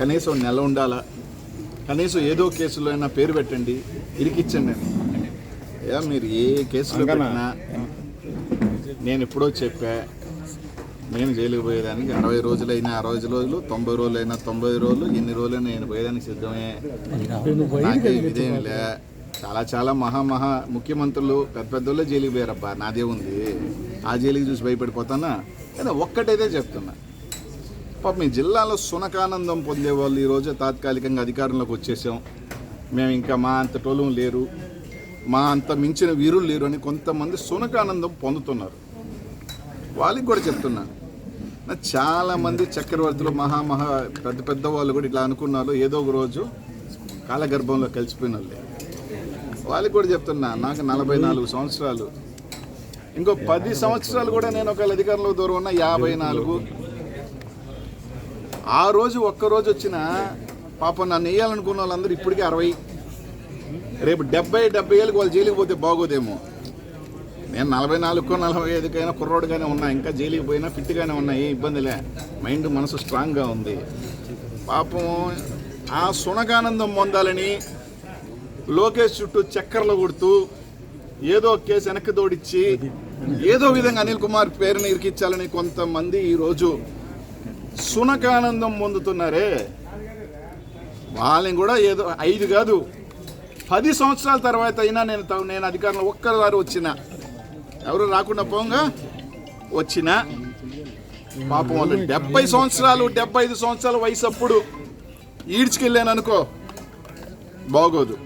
కనీసం నెల ఉండాలా? కనీసం ఏదో కేసులో అయినా పేరు పెట్టండి. ఇరికిచ్చండి నేను. మీరు ఏ కేసులో పెట్టినా నేను ఎప్పుడో చెప్పా నేను జైలుకి పోయేదానికి అరవై రోజులైనా అరవై రోజులు తొంభై రోజులైనా తొంభై రోజులు ఎన్ని రోజులైనా నేను పోయేదానికి సిద్ధమే. నాకే ఇదేం లే. చాలా చాలా మహా మహా ముఖ్యమంత్రులు పెద్ద పెద్దోళ్ళే జైలుకి పోయారబ్బా. నాదే ఉంది. ఆ జైలుకి చూసి భయపడిపోతానా? ఏదో ఒక్కటైతే చెప్తున్నా. పాపం మీ జిల్లాలో సునకానందం పొందే వాళ్ళు ఈరోజు తాత్కాలికంగా అధికారంలోకి వచ్చేసాం. మేము ఇంకా మా అంత టోలం లేరు. మా అంత మించిన వీరులు లేరు అని కొంతమంది సునకానందం పొందుతున్నారు. వాళ్ళకి కూడా చెప్తున్నాను చాలామంది చక్రవర్తులు మహా మహా పెద్ద పెద్ద వాళ్ళు కూడా ఇట్లా అనుకున్నారు. ఏదో ఒక రోజు కాలగర్భంలో కలిసిపోయిన వాళ్ళే వాళ్ళకి కూడా చెప్తున్నా నాకు నలభై నాలుగు సంవత్సరాలు. ఇంకో పది సంవత్సరాలు కూడా నేను ఒకవేళ అధికారంలో దూరం ఉన్న యాభై నాలుగు. ఆ రోజు ఒక్కరోజు వచ్చిన పాపం నన్ను వేయాలనుకున్న వాళ్ళందరూ ఇప్పటికే అరవై. రేపు డెబ్బై డెబ్బై ఏళ్ళకి వాళ్ళు జైలుకి పోతే బాగోదేమో. నేను నలభై నాలుగు నలభై ఐదుకైనా కుర్రోడుగానే ఉన్నా. ఇంకా జైలుకి పోయినా ఫిట్గానే ఉన్నా. ఏ ఇబ్బందిలే. మైండ్ మనసు స్ట్రాంగ్గా ఉంది. పాపం ఆ సునగానందం పొందాలని లోకేష్ చుట్టూ చక్కర్లు కొడుతూ ఏదో కేసు వెనక్కి దోడిచ్చి ఏదో విధంగా అనిల్ కుమార్ పేరుని ఇరికించాలని కొంతమంది ఈరోజు సునకానందం పొందుతున్నారే? వాళ్ళని కూడా ఏదో ఐదు కాదు. పది సంవత్సరాల తర్వాత అయినా నేను నేను అధికారంలో ఒక్కసారి వచ్చిన. ఎవరు రాకుండా పోగా? వచ్చిన. పాపం వాళ్ళు డెబ్బై సంవత్సరాలు డెబ్బై ఐదు సంవత్సరాల వయసు అప్పుడు ఈడ్చుకెళ్ళాను అనుకో బాగోదు.